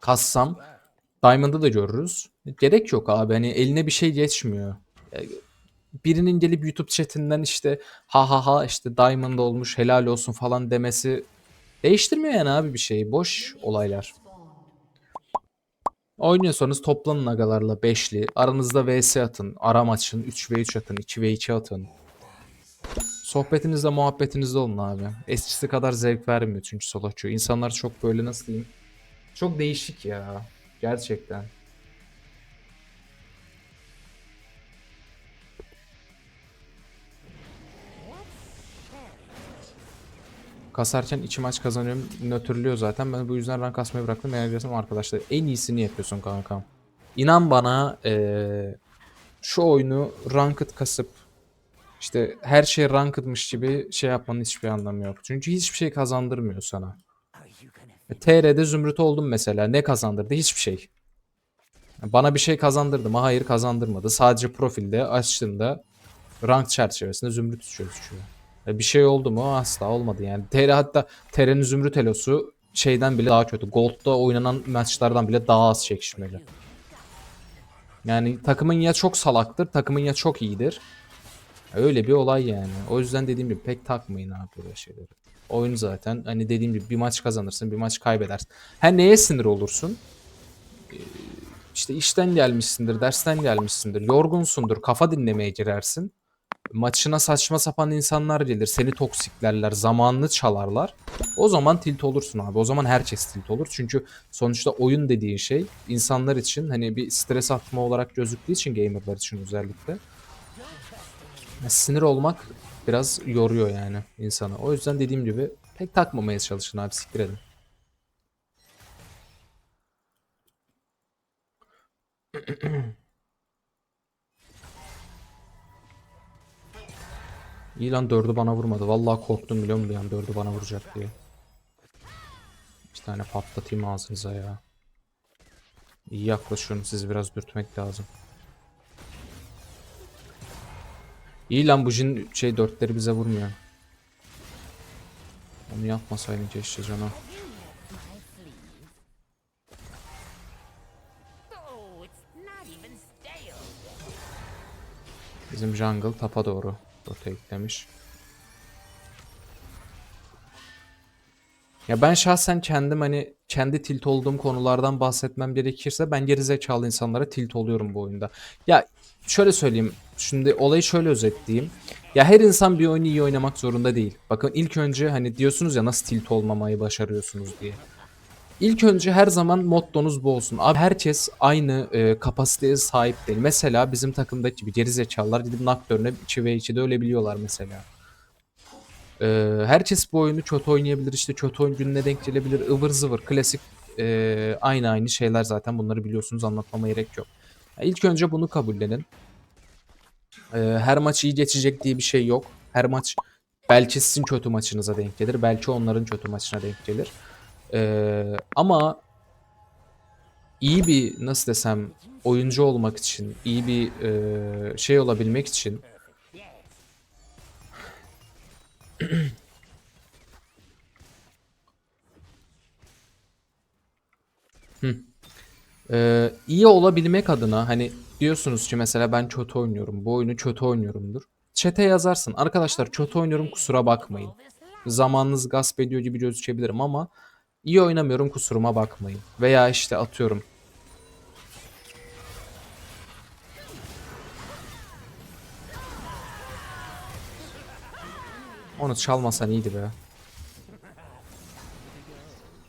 kassam Diamond'ı da görürüz. Gerek yok abi. Hani eline bir şey geçmiyor. Ya, Birinin gelip YouTube chatinden işte ha ha ha işte Diamond olmuş helal olsun falan demesi değiştirmiyor yani abi bir şeyi. Boş olaylar. Oynuyorsanız toplanın agalarla beşli. Aranızda vs atın. Aram açın. 3v3 atın. 2v2 atın. Sohbetinizde muhabbetinizde olun abi. Eskisi kadar zevk vermiyor çünkü queue. İnsanlar çok böyle nasıl diyeyim. Çok değişik ya. Gerçekten. Kasarken içi maç kazanıyorum. Nötrlüyor zaten. Ben bu yüzden rank kasmayı bıraktım. Eğer diyorsam arkadaşlar en iyisini yapıyorsun kankam. İnan bana eee, şu oyunu ranked kasıp işte her şey ranked'mış gibi şey yapmanın hiçbir anlamı yok. Çünkü hiçbir şey kazandırmıyor sana. E, TR'de zümrüt oldum mesela. Ne kazandırdı? Hiçbir şey. Bana bir şey kazandırdı mı? Hayır kazandırmadı. Sadece profilde açtığımda rank çerçevesinde zümrüt gözüküyor. E, Bir şey oldu mu? Asla olmadı yani. TR hatta TR'nin zümrüt elosu şeyden bile daha kötü. Gold'da oynanan maçlardan bile daha az çekişmeli. Yani takımın ya çok salaktır, takımın ya çok iyidir. Öyle bir olay yani. O yüzden dediğim gibi pek takmayın abi böyle şeyleri. Oyun zaten hani dediğim gibi bir maç kazanırsın, bir maç kaybedersin. Her neye sinir olursun? Ee, İşte işten gelmişsindir, dersten gelmişsindir, yorgunsundur, kafa dinlemeye girersin. Maçına saçma sapan insanlar gelir, seni toksiklerler, zamanını çalarlar. O zaman tilt olursun abi. O zaman herkes tilt olur. Çünkü sonuçta oyun dediğin şey insanlar için hani bir stres atma olarak gözüktüğü için gamerlar için özellikle. Sinir olmak biraz yoruyor yani insanı. O yüzden dediğim gibi pek takmamaya çalışın abi siktir edin. İyi lan dördü bana vurmadı. Vallahi korktum biliyor musun an dördü bana vuracak diye. Bir tane patlatayım ağzınıza ya. İyi yaklaşıyorum sizi biraz dürtmek lazım. İyi lan bu jin şey dörtleri bize vurmuyor. Onu yapmasaydın keşke canım. Bizim jungle tapa doğru rotate'lemiş. Ya ben şahsen kendim hani kendi tilt olduğum konulardan bahsetmem gerekirse ben gerizekalı insanlara tilt oluyorum bu oyunda. Ya şöyle söyleyeyim. Şimdi olayı şöyle özetleyeyim. Ya her insan bir oyunu iyi oynamak zorunda değil. Bakın ilk önce hani diyorsunuz ya nasıl tilt olmamayı başarıyorsunuz diye. İlk önce her zaman mottonuz bu olsun. Abi herkes aynı e, kapasiteye sahip değil. Mesela bizim takımdaki gibi gerizekalılar gidip Nocturne'e 2 ve 2'de ölebiliyorlar mesela. E, herkes bu oyunu kötü oynayabilir. işte kötü oyun gününe denk gelebilir. ıvır zıvır klasik e, aynı aynı şeyler zaten bunları biliyorsunuz anlatmama gerek yok. İlk önce bunu kabullenin. E, her maç iyi geçecek diye bir şey yok. Her maç belki sizin kötü maçınıza denk gelir. Belki onların kötü maçına denk gelir. Ee, ama iyi bir nasıl desem oyuncu olmak için, iyi bir e, şey olabilmek için Hı. Ee, iyi olabilmek adına hani diyorsunuz ki mesela ben kötü oynuyorum, bu oyunu kötü oynuyorumdur. Chat'e yazarsın. Arkadaşlar kötü oynuyorum kusura bakmayın. Zamanınız gasp ediyor gibi gözükebilirim ama iyi oynamıyorum kusuruma bakmayın. Veya işte atıyorum. Onu çalmasan iyiydi be.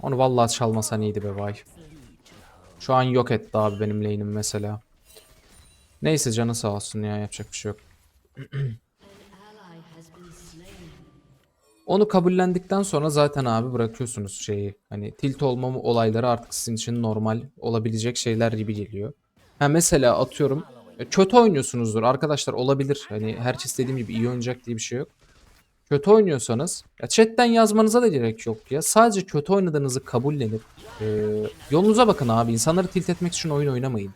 Onu vallahi çalmasan iyiydi be vay. Şu an yok etti abi benim lane'im mesela. Neyse canı sağ olsun ya yapacak bir şey yok. Onu kabullendikten sonra zaten abi bırakıyorsunuz şeyi. Hani tilt olmama olayları artık sizin için normal olabilecek şeyler gibi geliyor. Ha mesela atıyorum e, kötü oynuyorsunuzdur arkadaşlar olabilir. Hani herkes dediğim gibi iyi oynayacak diye bir şey yok. Kötü oynuyorsanız ya chatten yazmanıza da gerek yok ya. Sadece kötü oynadığınızı kabullenip e, yolunuza bakın abi. İnsanları tilt etmek için oyun oynamayın.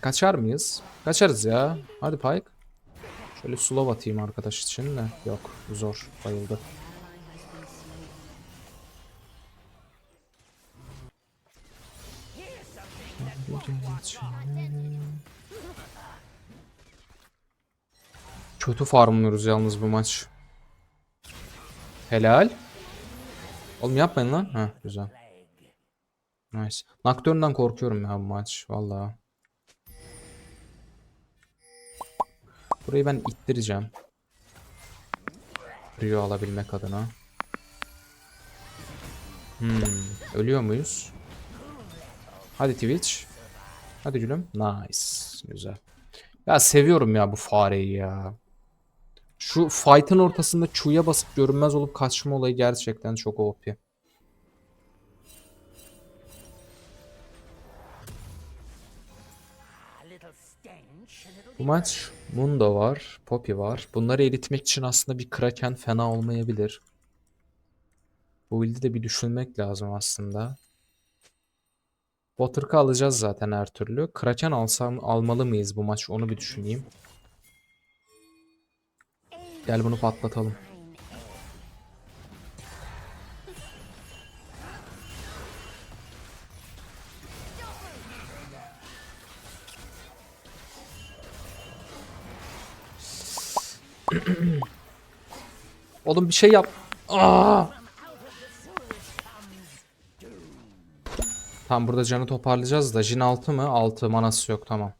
Kaçar mıyız? Kaçarız ya. Hadi Pike. Şöyle slow atayım arkadaş için de. Yok zor. Bayıldı. Kötü farmlıyoruz yalnız bu maç. Helal. Oğlum yapmayın lan. Ha güzel. Nice. Nocturne'dan korkuyorum ya bu maç. Vallahi. Burayı ben ittireceğim. Rio alabilmek adına. Hmm, ölüyor muyuz? Hadi Twitch. Hadi gülüm. Nice. Güzel. Ya seviyorum ya bu fareyi ya. Şu fight'ın ortasında Q'ya basıp görünmez olup kaçma olayı gerçekten çok OP. Bu maç Mundo var, Poppy var. Bunları eritmek için aslında bir Kraken fena olmayabilir. Bu build'i de bir düşünmek lazım aslında. Botırk'ı alacağız zaten her türlü. Kraken alsam almalı mıyız bu maç onu bir düşüneyim. Gel bunu patlatalım. Oğlum bir şey yap. Aa! Tam burada canı toparlayacağız da Jin 6 mı? 6 manası yok tamam.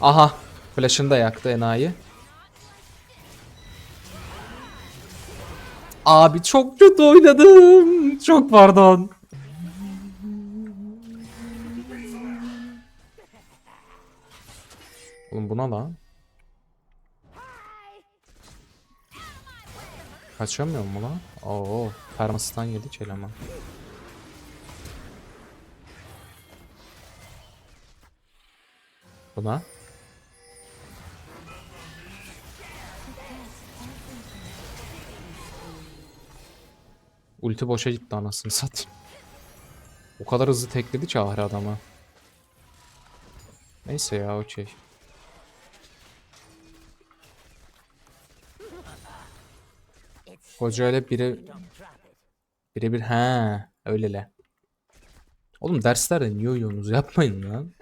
Aha. Flash'ını da yaktı enayi. Abi çok kötü oynadım. Çok pardon. Oğlum buna lan. Kaçamıyor mu lan? Oo, permasından yedik eleman. Buna. Ulti boşa gitti anasını satayım. O kadar hızlı tekledi ki ahri adama. Neyse ya okey. Hoca ile biri birebir he öylele. Oğlum derslerde niye uyuyorsunuz? Yapmayın lan.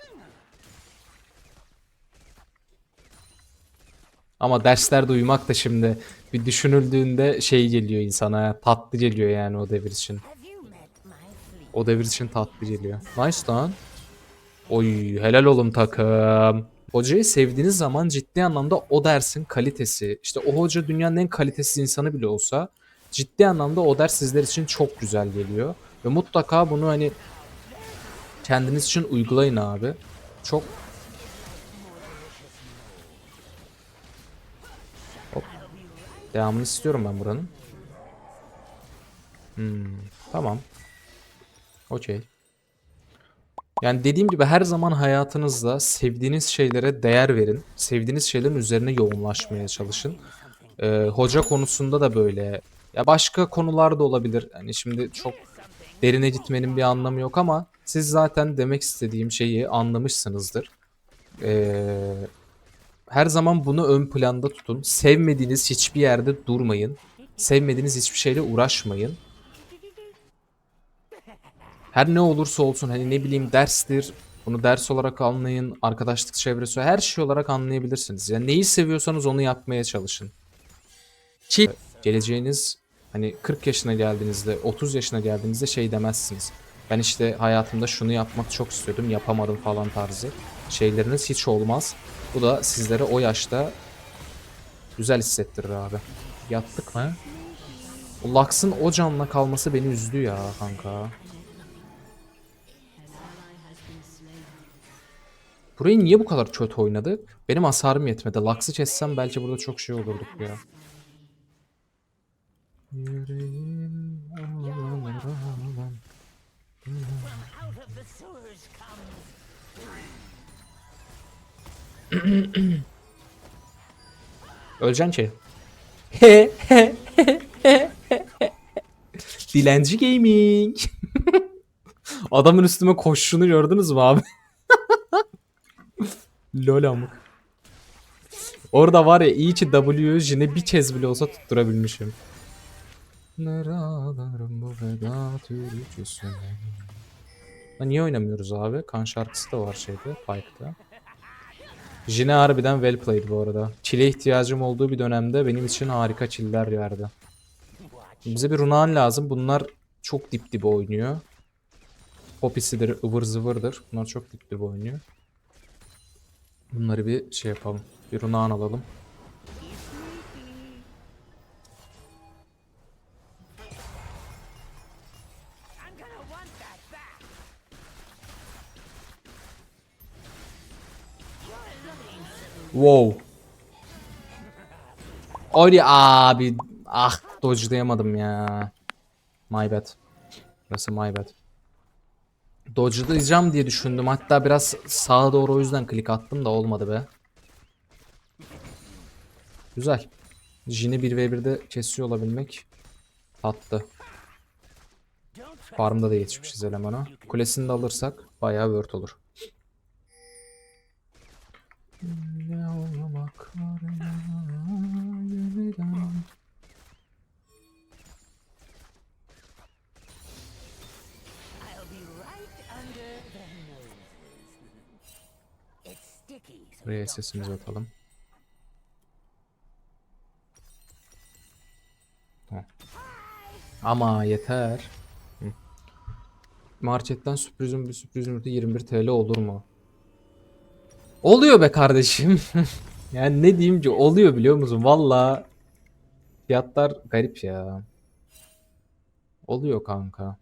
Ama derslerde uyumak da şimdi bir düşünüldüğünde şey geliyor insana. Tatlı geliyor yani o devir için. O devir için tatlı geliyor. Nice lan. Oy helal olun takım. Hocayı sevdiğiniz zaman ciddi anlamda o dersin kalitesi, işte o hoca dünyanın en kalitesiz insanı bile olsa ciddi anlamda o ders sizler için çok güzel geliyor. Ve mutlaka bunu hani kendiniz için uygulayın abi. Çok Devamını istiyorum ben buranın. Hmm, tamam. Okey. Yani dediğim gibi her zaman hayatınızda sevdiğiniz şeylere değer verin. Sevdiğiniz şeylerin üzerine yoğunlaşmaya çalışın. Ee, hoca konusunda da böyle. Ya başka konular da olabilir. Hani şimdi çok derine gitmenin bir anlamı yok ama siz zaten demek istediğim şeyi anlamışsınızdır. Ee, her zaman bunu ön planda tutun. Sevmediğiniz hiçbir yerde durmayın. Sevmediğiniz hiçbir şeyle uğraşmayın. Her ne olursa olsun hani ne bileyim derstir. Bunu ders olarak anlayın. Arkadaşlık çevresi her şey olarak anlayabilirsiniz. Yani neyi seviyorsanız onu yapmaya çalışın. Ki geleceğiniz hani 40 yaşına geldiğinizde 30 yaşına geldiğinizde şey demezsiniz. Ben işte hayatımda şunu yapmak çok istiyordum yapamadım falan tarzı. Şeyleriniz hiç olmaz. Bu da sizlere o yaşta güzel hissettirir abi. Yattık mı? O Lux'ın o canla kalması beni üzdü ya kanka. Burayı niye bu kadar kötü oynadık? Benim hasarım yetmedi. Lux'ı kessem belki burada çok şey olurduk ya. Yüreğim Öleceksin ki. He he he he he. Dilenci Gaming. Adamın üstüme koşuşunu gördünüz mü abi? Lol amık. Orada var ya iyi ki W'yu Jin'e bir kez bile olsa tutturabilmişim. Neralarım bu veda türküsüne. Ha, niye oynamıyoruz abi? Kan şarkısı da var şeyde, Pike'da. Jin'e harbiden well played bu arada. Çile ihtiyacım olduğu bir dönemde benim için harika çiller verdi. Bize bir Runan lazım. Bunlar çok dip dibe oynuyor. Poppy'sidir, ıvır zıvırdır. Bunlar çok dip dibe oynuyor. Bunları bir şey yapalım. Bir Runan alalım. Wow. Oli abi. Ah dodge'layamadım ya. My bad. Burası my bad. Dodge'layacağım diye düşündüm. Hatta biraz sağa doğru o yüzden klik attım da olmadı be. Güzel. Jin'i 1v1'de kesiyor olabilmek tatlı. Farmda da yetişmişiz elemana. Kulesini de alırsak bayağı word olur. Ne Buraya sesimizi atalım. Ama yeter. Hı. Marketten sürprizim bir sürpriz yumurta 21 TL olur mu? Oluyor be kardeşim. yani ne diyeyim ki oluyor biliyor musun? Valla fiyatlar garip ya. Oluyor kanka.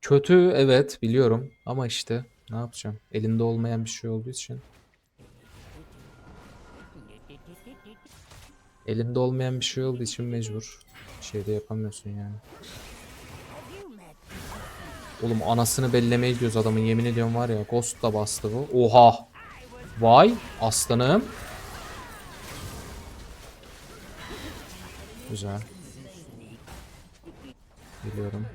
Kötü evet biliyorum ama işte ne yapacağım? Elinde olmayan bir şey olduğu için. Elinde olmayan bir şey olduğu için mecbur. Şey de yapamıyorsun yani. Oğlum anasını bellemeye gidiyoruz adamın yemin ediyorum var ya Ghost da bastı bu. Oha. Vay aslanım. Güzel. Biliyorum.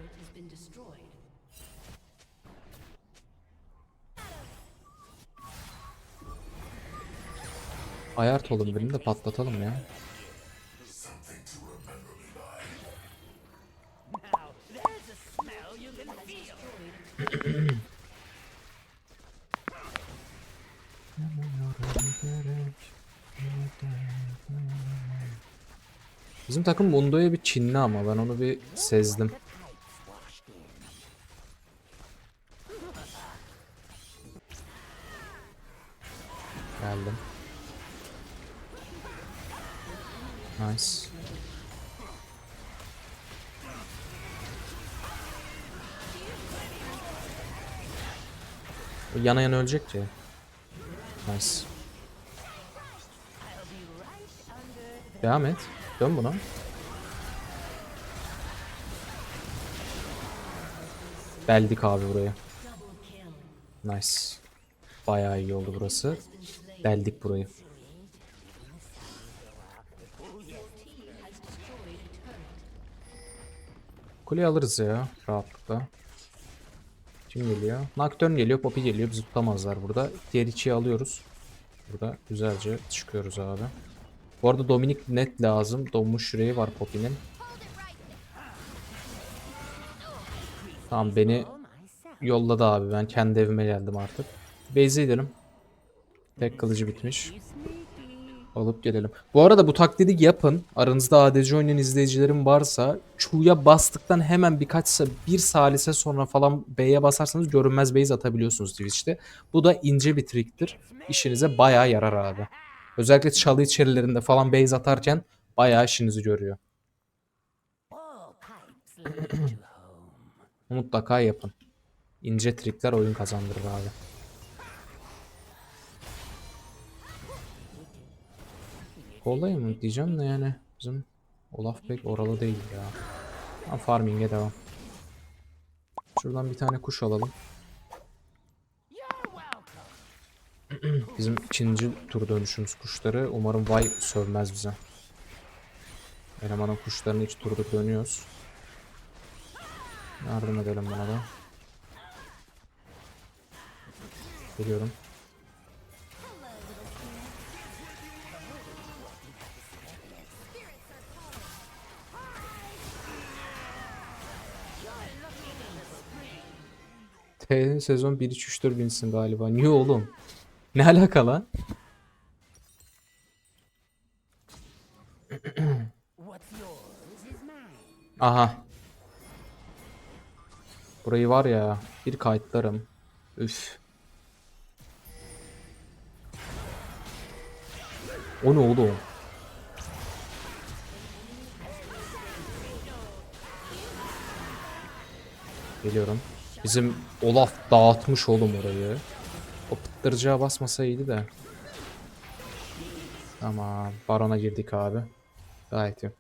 Ayart oğlum birini de patlatalım ya. Bizim takım Mundo'ya bir Çinli ama ben onu bir sezdim. Ölecek ki. Nice. Devam et. Dön buna. Beldik abi buraya. Nice. Bayağı iyi oldu burası. Deldik burayı. Kuleyi alırız ya rahatlıkla. Kim geliyor? Nocturne geliyor, Poppy geliyor. Bizi tutamazlar burada. Diğer ikiyi alıyoruz. Burada güzelce çıkıyoruz abi. Bu arada Dominik net lazım. Donmuş yüreği var Poppy'nin. Tamam beni yolladı abi. Ben kendi evime geldim artık. Gidelim. Tek kılıcı bitmiş. Alıp gelelim. Bu arada bu taklidi yapın. Aranızda ADC oynayan izleyicilerim varsa Q'ya bastıktan hemen birkaç bir salise sonra falan B'ye basarsanız görünmez base atabiliyorsunuz Twitch'te. Bu da ince bir triktir. İşinize bayağı yarar abi. Özellikle çalı içerilerinde falan base atarken bayağı işinizi görüyor. Mutlaka yapın. İnce trikler oyun kazandırır abi. Kolay mı diyeceğim de yani bizim Olaf pek oralı değil ya. Tamam farming'e devam. Şuradan bir tane kuş alalım. Bizim ikinci tur dönüşümüz kuşları. Umarım Vay sövmez bize. Elemanın kuşlarını hiç turda dönüyoruz. Yardım edelim buna da. Geliyorum. T sezon 1 3 3 4 binsin galiba. Niye oğlum? Ne alaka lan? Aha. Burayı var ya bir kayıtlarım. Üf. O ne oğlum? Geliyorum. Bizim Olaf dağıtmış oğlum orayı. O pıttırcığa basmasa iyiydi de. Tamam. Barona girdik abi. Gayet iyi.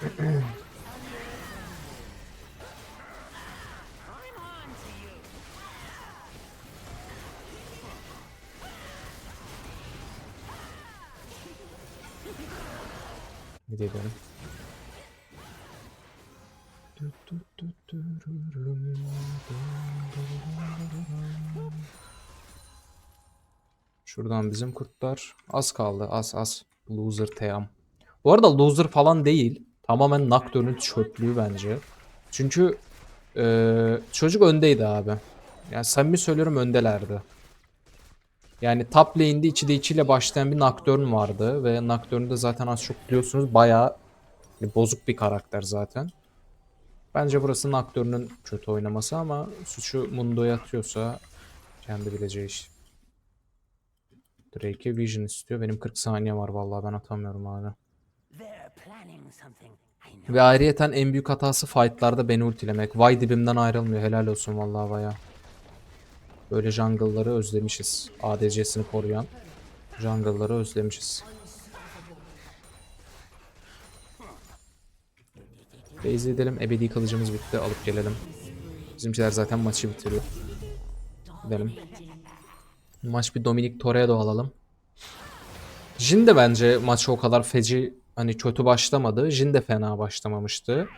Şuradan bizim kurtlar. Az kaldı. Az az. Loser Team. Bu arada loser falan değil. Tamamen Nocturne'ün çöplüğü bence. Çünkü eee, çocuk öndeydi abi. Yani samimi söylüyorum öndelerdi. Yani top lane'de içi de içiyle başlayan bir Nocturne vardı. Ve Nocturne'u da zaten az çok biliyorsunuz bayağı bozuk bir karakter zaten. Bence burası Nocturne'un kötü oynaması ama suçu Mundo'ya atıyorsa kendi bileceği iş. Drake'e Vision istiyor. Benim 40 saniye var vallahi ben atamıyorum know. Ve ayrıyeten en büyük hatası fightlarda beni ultilemek. Vay dibimden ayrılmıyor. Helal olsun vallahi baya. Böyle jungle'ları özlemişiz. ADC'sini koruyan jungle'ları özlemişiz. Base edelim. Ebedi kılıcımız bitti. Alıp gelelim. Bizimkiler zaten maçı bitiriyor. Gidelim. Maç bir Dominic Toredo alalım. Jin de bence maçı o kadar feci hani kötü başlamadı. Jin de fena başlamamıştı.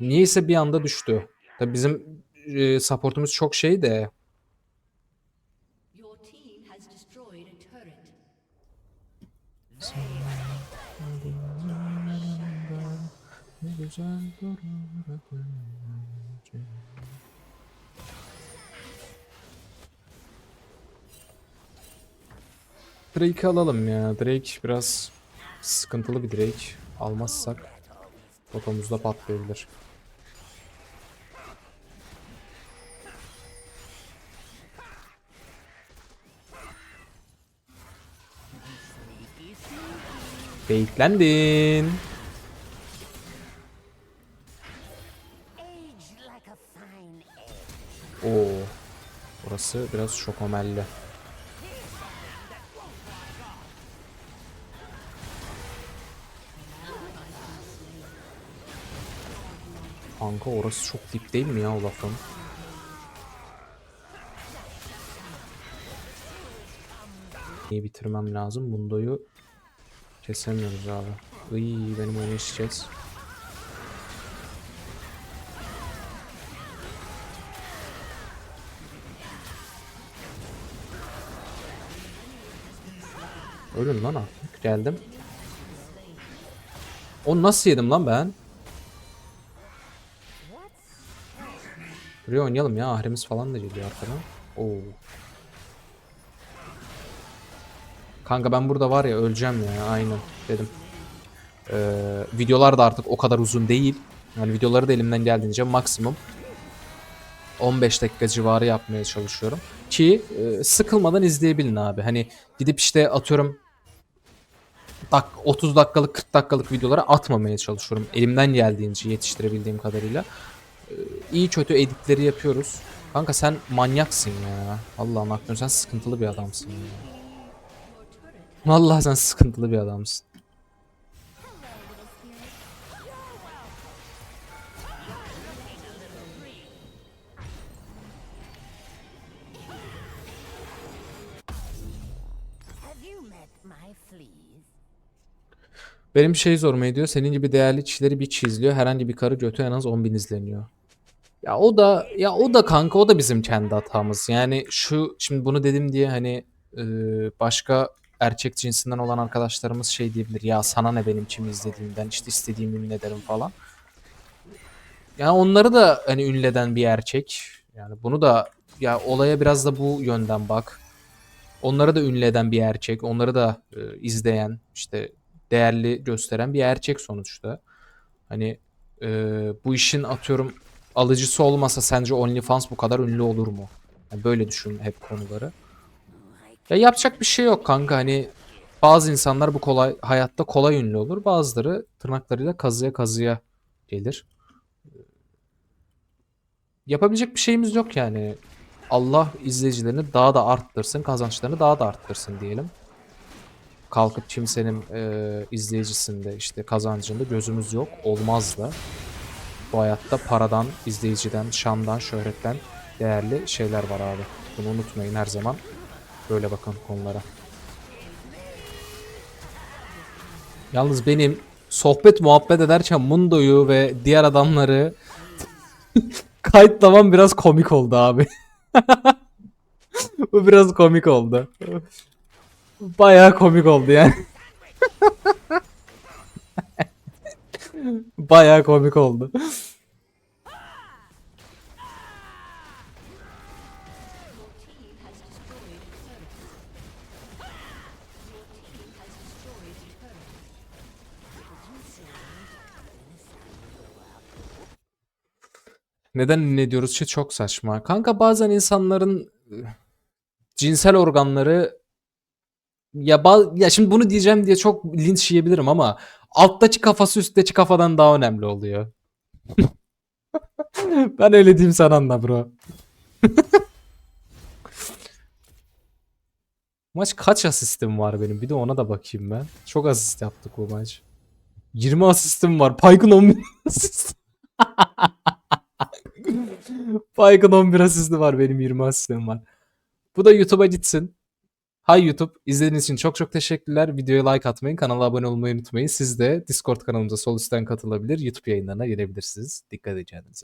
Niyeyse bir anda düştü. Tabii bizim e, supportumuz çok şey de Ne güzel Drake'i alalım ya. Drake biraz sıkıntılı bir Drake. Almazsak potomuzda patlayabilir. Beklendin. Burası biraz şokomelli. Kanka orası çok dip değil mi ya o lafın? İyi bitirmem lazım. Mundo'yu kesemiyoruz abi. Iy, benim oyunu Ölün lan artık. Geldim. Onu nasıl yedim lan ben? Buraya oynayalım ya. Ahrimiz falan da geliyor arkadan. Oo. Kanka ben burada var ya öleceğim ya. Aynen dedim. Ee, videolar da artık o kadar uzun değil. Yani videoları da elimden geldiğince maksimum 15 dakika civarı yapmaya çalışıyorum. Ki e, sıkılmadan izleyebilin abi. Hani gidip işte atıyorum dak 30 dakikalık 40 dakikalık videolara atmamaya çalışıyorum. Elimden geldiğince yetiştirebildiğim kadarıyla. Ee, iyi kötü editleri yapıyoruz. Kanka sen manyaksın ya. Allah'ım aklım sen sıkıntılı bir adamsın ya. Vallahi sen sıkıntılı bir adamsın. Have you met my fleas? Benim şey zoruma gidiyor. Senin gibi değerli kişileri bir çizliyor. Herhangi bir karı götü en az 10 bin izleniyor. Ya o da ya o da kanka o da bizim kendi hatamız. Yani şu şimdi bunu dedim diye hani e, başka erkek cinsinden olan arkadaşlarımız şey diyebilir. Ya sana ne benim kim izlediğimden işte istediğimi ünlederim falan. Ya onları da hani ünleden bir erkek. Yani bunu da ya olaya biraz da bu yönden bak. Onları da ünleden bir erkek. Onları da e, izleyen işte değerli gösteren bir erkek sonuçta. Hani e, bu işin atıyorum alıcısı olmasa sence OnlyFans bu kadar ünlü olur mu? Yani böyle düşün hep konuları. Ya yapacak bir şey yok kanka hani bazı insanlar bu kolay hayatta kolay ünlü olur. Bazıları tırnaklarıyla kazıya kazıya gelir. Yapabilecek bir şeyimiz yok yani. Allah izleyicilerini daha da arttırsın, kazançlarını daha da arttırsın diyelim. Kalkıp kimsenin e, izleyicisinde işte kazancında gözümüz yok. Olmaz da. Bu hayatta paradan, izleyiciden, şandan, şöhretten değerli şeyler var abi. Bunu unutmayın her zaman. Böyle bakın konulara. Yalnız benim sohbet muhabbet ederken Mundo'yu ve diğer adamları kayıtlamam biraz komik oldu abi. Bu biraz komik oldu. Bayağı komik oldu yani. Bayağı komik oldu. Neden ne diyoruz ki çok saçma. Kanka bazen insanların e, cinsel organları ya, ba- ya şimdi bunu diyeceğim diye çok linç yiyebilirim ama alttaki kafası üstteki kafadan daha önemli oluyor. ben öyle diyeyim sana anla bro. Maç kaç asistim var benim? Bir de ona da bakayım ben. Çok asist yaptık bu maç. 20 asistim var. Paykın 11 asist. Paykın 11 asisti var. Benim 20 asistim var. Bu da YouTube'a gitsin. Hay YouTube. İzlediğiniz için çok çok teşekkürler. Videoya like atmayın. Kanala abone olmayı unutmayın. Siz de Discord kanalımıza sol üstten katılabilir. YouTube yayınlarına gelebilirsiniz. Dikkat edin kendinize.